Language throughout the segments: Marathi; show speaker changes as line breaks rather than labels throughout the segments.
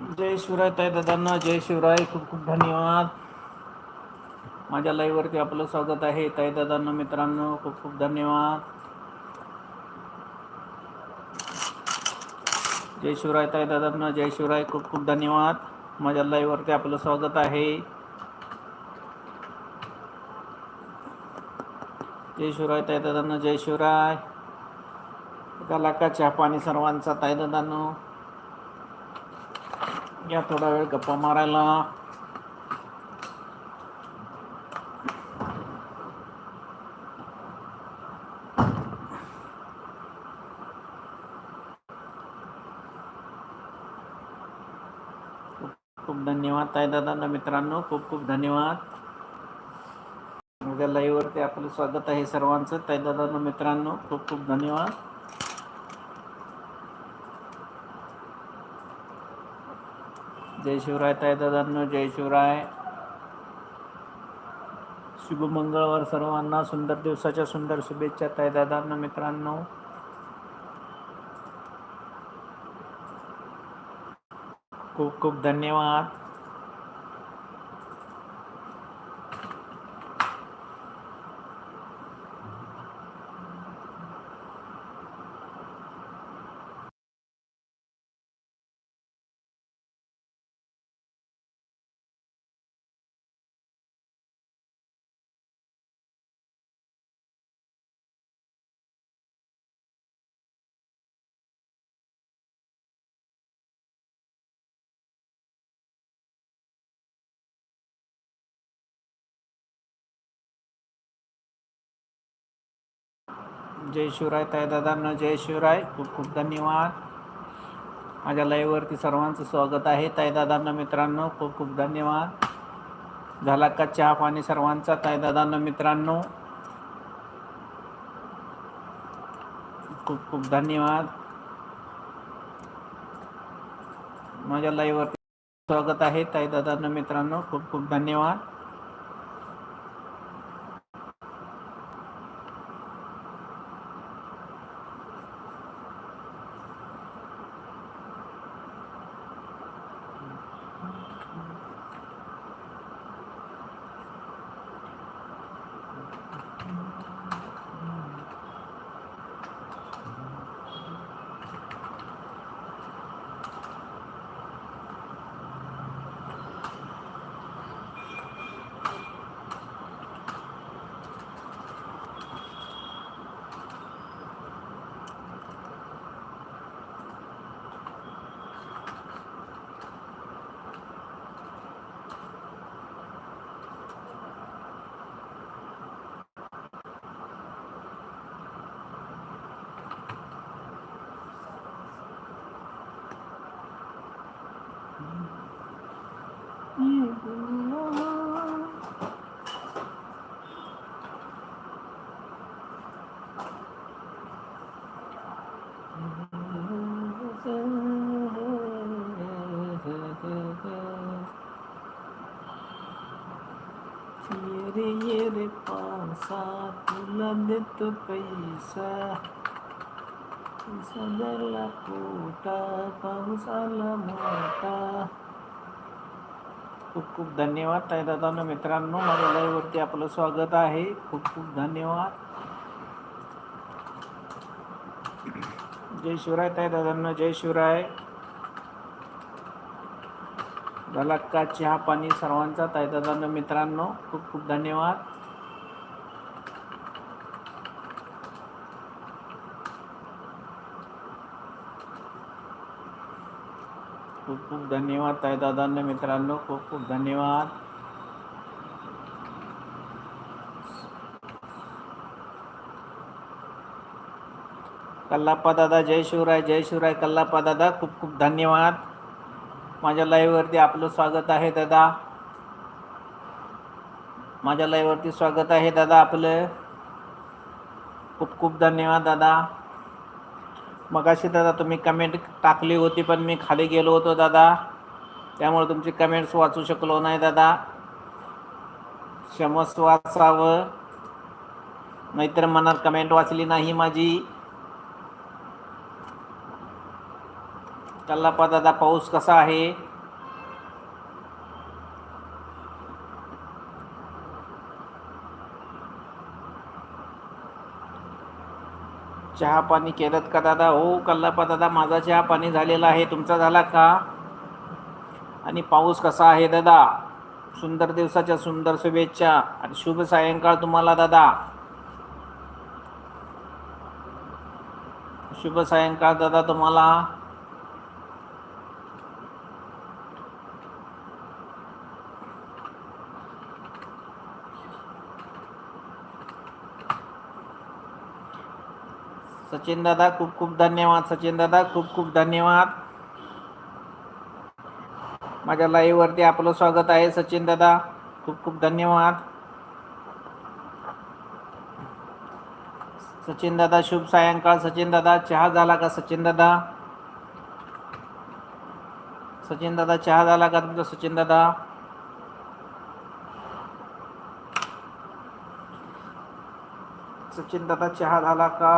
जय शिवराय ताई दादांना जय शिवराय. खूप खूप धन्यवाद. माझ्या लाईव्हवरती आपलं स्वागत आहे. ताई दादांना मित्रांनो खूप खूप धन्यवाद. जय शिवराय ताई दादांना जय शिवराय. खूप खूप धन्यवाद. माझ्या लाईव्हवरती आपलं स्वागत आहे. जय शिवराय ताई दादांना जय शिवराय. एका का चहा पाणी सर्वांचा ताई दादांनो. या थोडा वेळ गप्पा मारायला. खूप खूप धन्यवाद ताई दादांना मित्रांनो. खूप खूप धन्यवाद. माझ्या लाईव्हवरती आपलं स्वागत आहे सर्वांचं. ताई दादांना मित्रांनो खूप खूप धन्यवाद. जय शिवराय ताई जय शिवराय. शुभ मंगळवार सर्वांना. सुंदर दिवसाच्या सुंदर शुभेच्छा ताई मित्रांनो. खूप खूप धन्यवाद. जय शिवराय ताय दादांना जय शिवराय. खूप खूप धन्यवाद. माझ्या लाईव्हवरती सर्वांचं स्वागत आहे. ताई दादांना मित्रांनो खूप खूप धन्यवाद. झाला का चहा पाणी सर्वांचा? ताई दादांना मित्रांनो खूप खूप धन्यवाद. माझ्या लाईव्हवरती स्वागत आहे. ताई दादांना मित्रांनो खूप खूप धन्यवाद. पैसा पैसा झाला पोटा पाऊस आला मोठा खूप खूप धन्यवाद ताई दादांनो मित्रांनो माझ्या लाईव्हवरती आपलं स्वागत आहे. खूप खूप धन्यवाद. जय शिवराय ताई दादांना जय शिवराय. झाला का चहा पाणी सर्वांचा ताई दादांना मित्रांनो खूप खूप धन्यवाद. खूप खूप धन्यवाद ताई दादांना मित्रांनो. खूप खूप धन्यवाद. कल्लाप्पा दादा जय शिवराय जय शिवराय. कल्लाप्पा दादा खूप खूप धन्यवाद. माझ्या लाईव्हवरती आपलं स्वागत आहे दादा. माझ्या लाईव्हवरती स्वागत आहे दादा आपलं. खूप खूप धन्यवाद दादा. मगाशी दादा तुम्ही कमेंट टाकली होती पण मी खाली गेलो होतो दादा. त्यामुळे तुमची कमेंट्स वाचू शकलो नाही दादा. क्षमस्व वाचावं नाहीतर मनात कमेंट वाचली नाही माझी. कल्लापा दादा पाऊस कसा आहे? चहा पाणी केलं का दादा? हो कल्लापा दादा माझा चहा पाणी झालेला आहे. तुमचा झाला का? आणि पाऊस कसा आहे दादा? सुंदर दिवसाच्या सुंदर शुभेच्छा आणि शुभ सायंकाळ तुम्हाला दादा. शुभ सायंकाळ दादा तुम्हाला. सचिन दादा खूप खूप धन्यवाद. सचिन दादा खूप खूप धन्यवाद. माझ्या लाईव्हवरती आपलं स्वागत आहे सचिन दादा खूप खूप धन्यवाद. सचिन दादा शुभ सायंकाळ. सचिन दादा चहा झाला का सचिन दादा सचिन दादा चहा झाला का तुमचा सचिन दादा सचिन दादा चहा झाला का?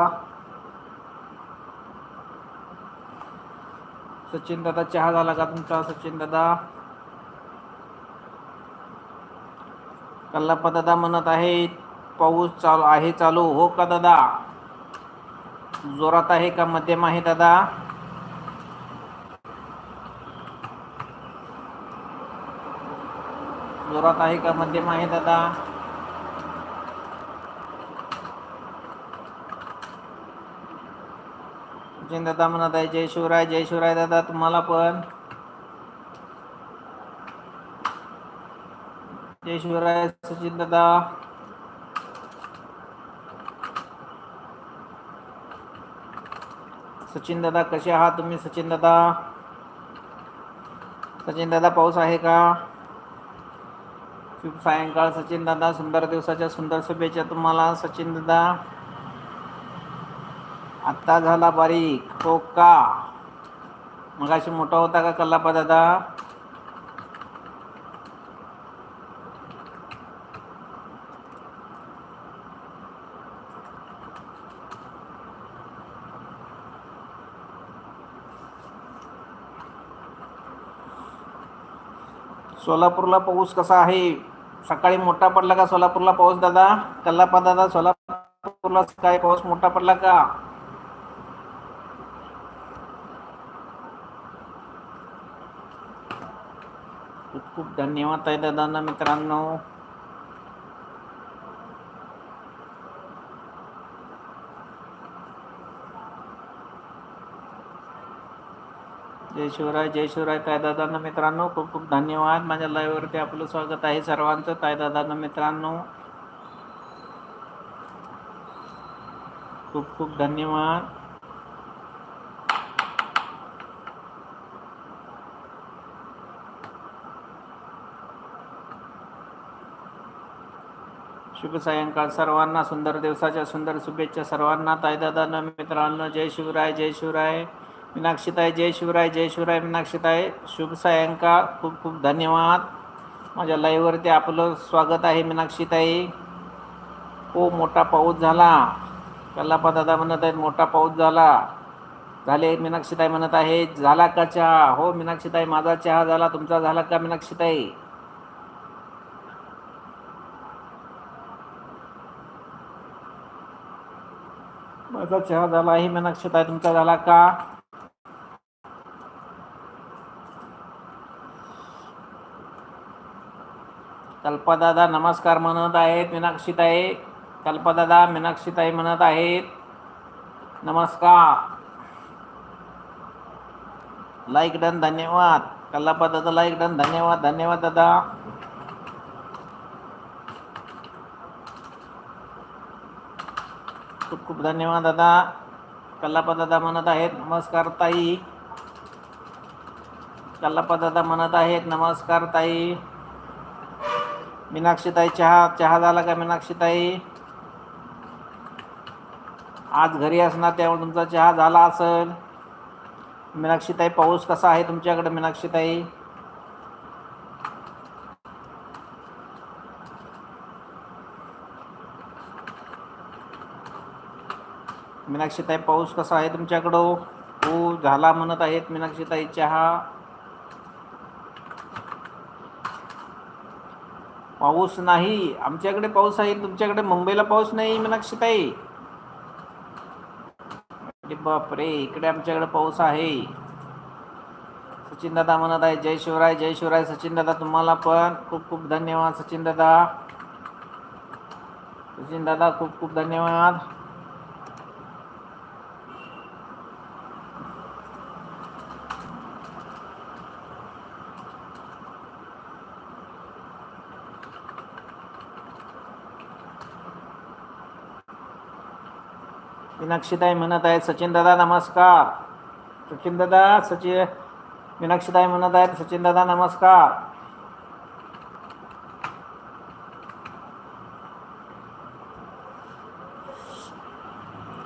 सचिन दादा चहा झाला का तुमचा सचिन दादा कल्लाप्पा दादा म्हणत आहे पाऊस चालू आहे चालू. हो का दादा? जोरात आहे का मध्यम आहे दादा? जोरात आहे का मध्यम आहे दादा? सचिन दादा म्हणत आहे. जय शिवराय जय शिवराय दादा तुम्हाला पण. जय शिवराय सचिन दादा. सचिन दादा कसे आहात तुम्ही सचिन दादा? सचिन दादा पाऊस आहे का? सायंकाळ सचिन दादा सुंदर दिवसाच्या सुंदर शुभेच्छा तुम्हाला सचिन दादा. आत्ता झाला बारीक हो का मगाशी मोठा होता का कल्लापा दादा? सोलापूरला पाऊस कसा आहे? सकाळी मोठा पडला का सोलापूरला पाऊस दादा? कल्लापा दादा सोलापूरला सकाळी पाऊस मोठा पडला का? खूप धन्यवाद आहे दादांना मित्रांनो. जय शिवराय जय शिवराय तायदादांना मित्रांनो. खूप खूप धन्यवाद. माझ्या लाईव्हवरती आपलं स्वागत आहे सर्वांचं तायदादांना मित्रांनो. खूप खूप धन्यवाद. शुभ सायंकाळ. सर्वांना सुंदर दिवसाच्या सुंदर शुभेच्छा. सर्वांना ताईदादांना मित्रांनो जय शिवराय जय शिवराय. मीनाक्षीताई जय शिवराय जय शिवराय. मीनाक्षीताई शुभ सायंकाळ. खूप खूप धन्यवाद. माझ्या लाईव्हवरती आपलं स्वागत आहे मीनाक्षीताई. हो मोठा पाऊस झाला. कल्लापा दादा म्हणत आहेत मोठा पाऊस झाला. झाले मीनाक्षीताई म्हणत आहे झाला का चहा? हो मीनाक्षीताई माझा चहा झाला. तुमचा झाला का मीनाक्षीताई? तुमचा चहा झाला आहे मीनाक्षीताई तुमचा झाला का? कल्पदादा नमस्कार म्हणत आहेत मीनाक्षीताई कल्पदादा मीनाक्षीताई म्हणत आहेत. नमस्कार. लाईक डन धन्यवाद. कल्लापा दादा लाईक डन धन्यवाद धन्यवाद दादा. खूप खूप धन्यवाद दादा. कल्लापा दादा म्हणत आहेत नमस्कार ताई. कल्लापा दादा म्हणत आहेत नमस्कार ताई. मीनाक्षीताई चहा चहा झाला का मीनाक्षीताई आज घरी असणार त्यामुळे तुमचा चहा झाला असेल. मीनाक्षीताई पाऊस कसा आहे तुमच्याकडे मीनाक्षीताई मीनाक्षीताई पाऊस कसा आहे तुमच्याकडं? हो झाला म्हणत आहेत मीनाक्षीताई चहा? पाऊस नाही. आमच्याकडे पाऊस आहे तुमच्याकडे मुंबईला पाऊस नाही मीनाक्षीताई? बापरे इकडे आमच्याकडे पाऊस आहे. सचिन दादा म्हणत आहे जय शिवराय जय शिवराय. सचिन दादा तुम्हाला पण खूप खूप धन्यवाद सचिन दादा सचिन दादा खूप खूप धन्यवाद. मीनाक्षीताई म्हणत आहेत सचिन दादा नमस्कार. सचिन दादा सचिन मीनाक्षीताई म्हणत आहेत सचिन दादा नमस्कार.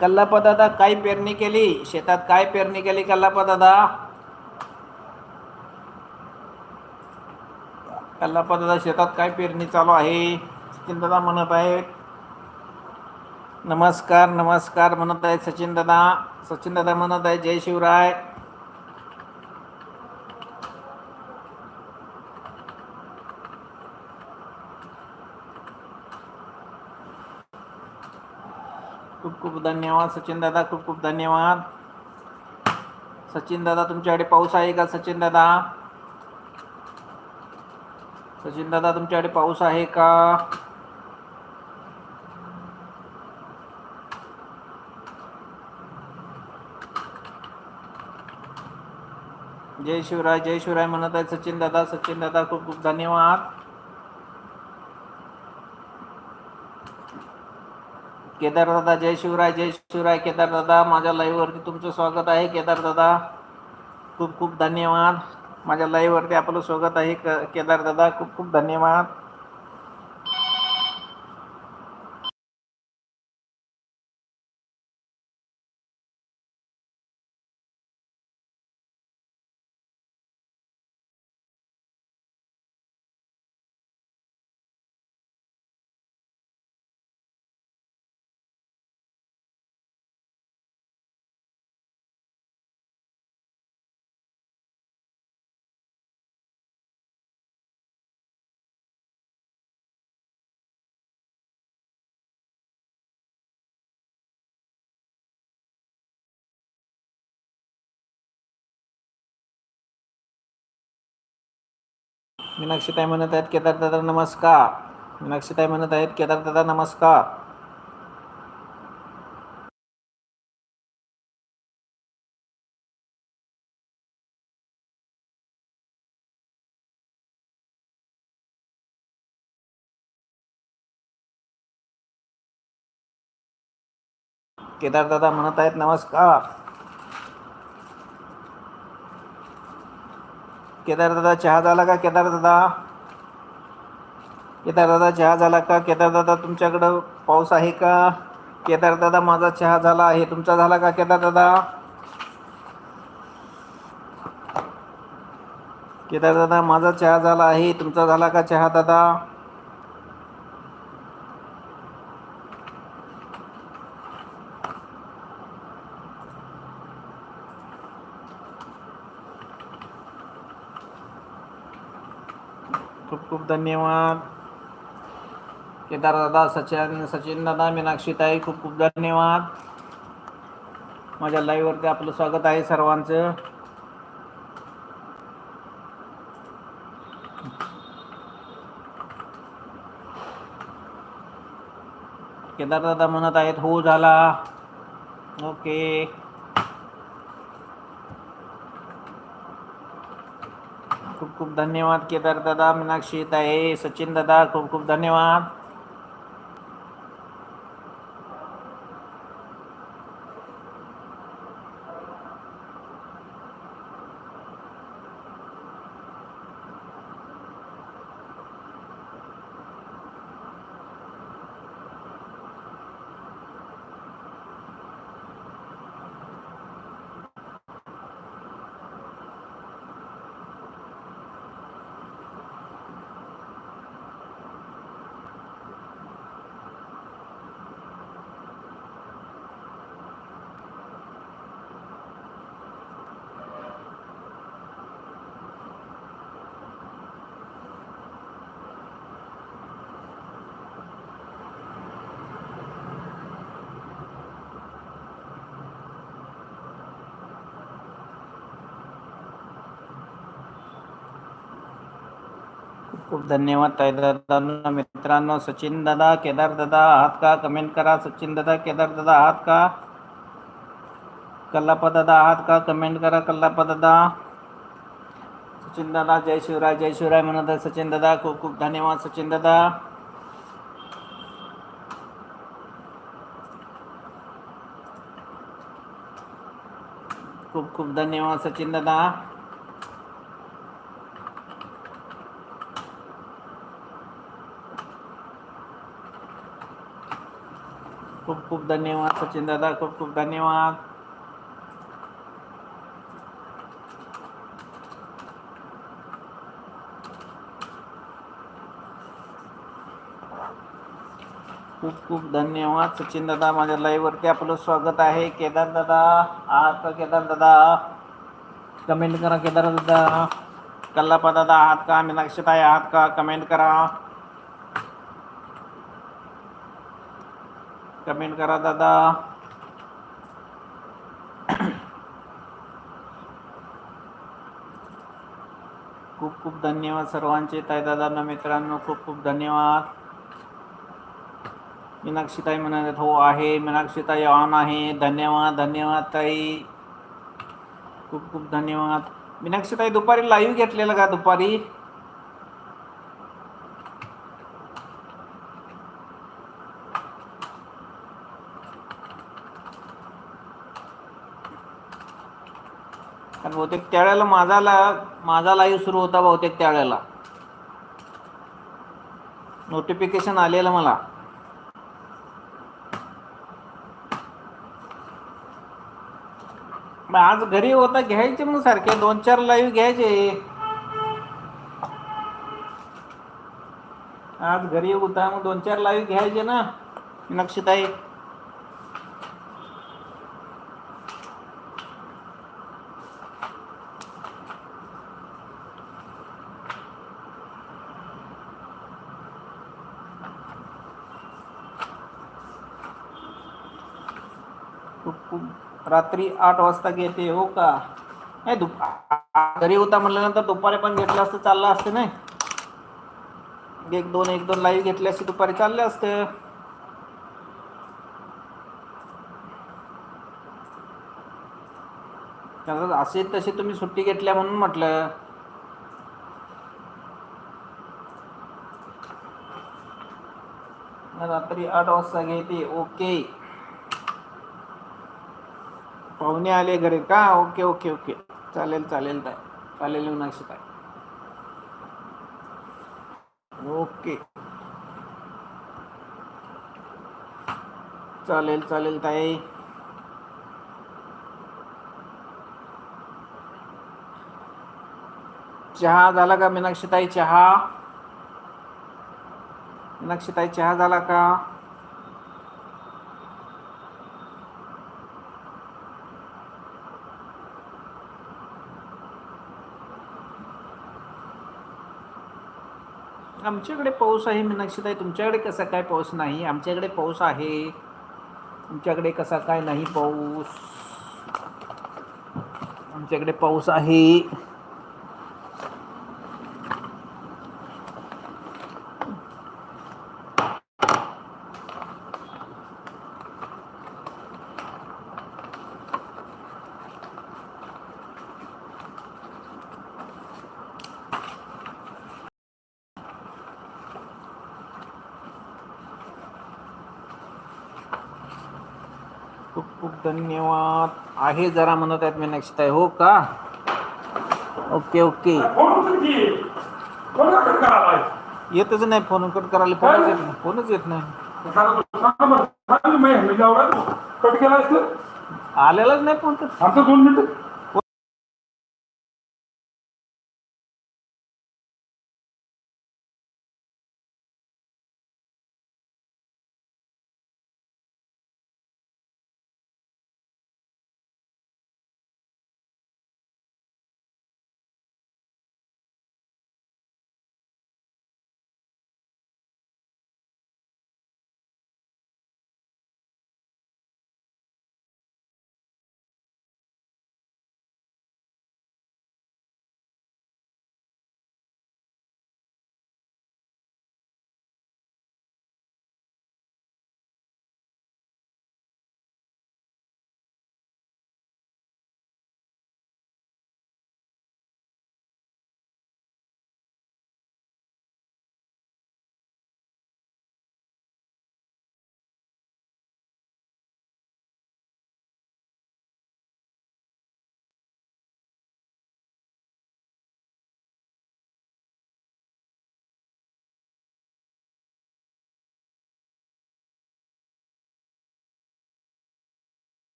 कल्लापा दादा काय पेरणी केली? शेतात काय पेरणी केली कल्लापा दादा कल्लापा दादा शेतात काय पेरणी चालू आहे? सचिन दादा म्हणत आहेत नमस्कार नमस्कार म्हणत आहे सचिन दादा. सचिन दादा म्हणत आहे जय शिवराय. खूप खूप धन्यवाद सचिन दादा खूप खूप धन्यवाद. सचिन दादा तुमच्याकडे पाऊस आहे का सचिन दादा? सचिन दादा तुमच्याकडे पाऊस आहे का? जय शिवराय जय शिवराय म्हणत आहे सचिन दादा. सचिन दादा खूप खूप धन्यवाद. केदार दादा जय शिवराय जय शिवराय. केदार दादा माझ्या लाईव्ह वरती तुमचं स्वागत आहे. केदार दादा खूप खूप धन्यवाद. माझ्या लाईव्ह वरती आपलं स्वागत आहे. क- केदार दादा खूप खूप धन्यवाद. मीनाक्षीताई म्हणत आहेत केदार दादा नमस्कार. मीनाक्षीताई म्हणत आहेत केदार दादा नमस्कार. केदार दादा म्हणत आहेत नमस्कार. केदार दादा चहा झाला का? केदार दादा. केदार दादा चहा झाला का? केदार दादा तुमच्याकडं पाऊस आहे का? केदार दादा माझा चहा झाला आहे. तुमचा झाला का केदार दादा? केदार दादा माझा चहा झाला आहे. तुमचा झाला का चहा दादा? धन्यवाद. केदार दादा सचिन सचिन दादा मीनाक्षीताई खूप खूप धन्यवाद. माझ्या लाईव्हवरती आपलं स्वागत आहे सर्वांचं. केदार दादा म्हणत आहेत हो झाला. ओके खूप खूप धन्यवाद केदार दादा मीनाक्षी ताई सचिन दादा खूप खूप धन्यवाद. खूप धन्यवाद ताई दादा मित्रांनो, सचिन दादा, केदार दादा आहात का, कमेंट करा, सचिन दादा, केदार दादा आहात का कल्लापा दादा आहात का, कमेंट करा कल्लापा दादा। सचिन दादा, जय शिवराय जय शिवराय म्हणत आहे सचिन दादा, खूप खूप धन्यवाद सचिन दादा। खूप खूप धन्यवाद सचिन दादा। खूप खूप धन्यवाद सचिन दादा खूप खूप धन्यवाद। खूप खूप धन्यवाद सचिन दादा, माझ्या लाईव्ह वरती आपलं स्वागत आहे. केदार दादा, आहात केदार दादा? कमेंट करा केदार दादा. कल्लापा दादा, आहात का? मीनाक्षीताई आहात का? कमेंट करा. कमेंट करा दादा. खूप खूप धन्यवाद सर्वांचे. ताई दादांना मित्रांनो खूप खूप धन्यवाद. मीनाक्षीताई म्हणत हो आहे. मीनाक्षीताई ऑन आहे. धन्यवाद धन्यवाद ताई. खूप खूप धन्यवाद. मीनाक्षीताई दुपारी लाईव्ह घेतलेलं का दुपारी? बहुतेक त्यावेळेला माझा ला माझा लाईव्ह सुरू होता बहुतेक त्यावेळेला. नोटिफिकेशन आलेलं मला. आज घरी होता घ्यायचे मग सारखे दोन चार लाईव्ह घ्यायचे. आज घरी होता मग दोन चार लाईव्ह घ्यायचे ना. नक्षताई खूप खूप रात्री आठ वाजता घेते हो का? नाही दुप घरी होता म्हटल्यानंतर दुपारी पण घेतलं असतं चाललं असतं नाही? एक दोन एक दोन लाईव्ह घेतले असते दुपारी चालले असते. असे तसे तुम्ही सुट्टी घेतल्या म्हणून म्हटलं. रात्री आठ वाजता घेते ओके. पाहुणे आले घरी. का? Okay okay okay. चालेल चालेल ताई. चालेल मीनाक्षी ताई. ओके. चालेल चालेल ताई. चहा झाला का मीनाक्षी ताई? चहा? मीनाक्षी ताई चहा झाला का? आमच्याकडे पाऊस आहे मीनाक्षीताई तुमच्याकडे कसा काय पाऊस नाही? आमच्याकडे पाऊस आहे. तुमच्याकडे कसा काय नाही पाऊस? आमच्याकडे पाऊस आहे खूप खूप आहे जरा म्हणत आहेत मीनाक्षीताई हो का? Okay okay.
कट
येतच नाही फोन कट करायला फोनच येत नाही. फोनच येत नाही.
मी मी कट
आलेलाच नाही फोन तर.
आमचं दोन मिनिटं.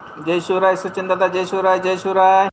जय शिवराय सचिन दादा जय शिवराय जय शिवराय.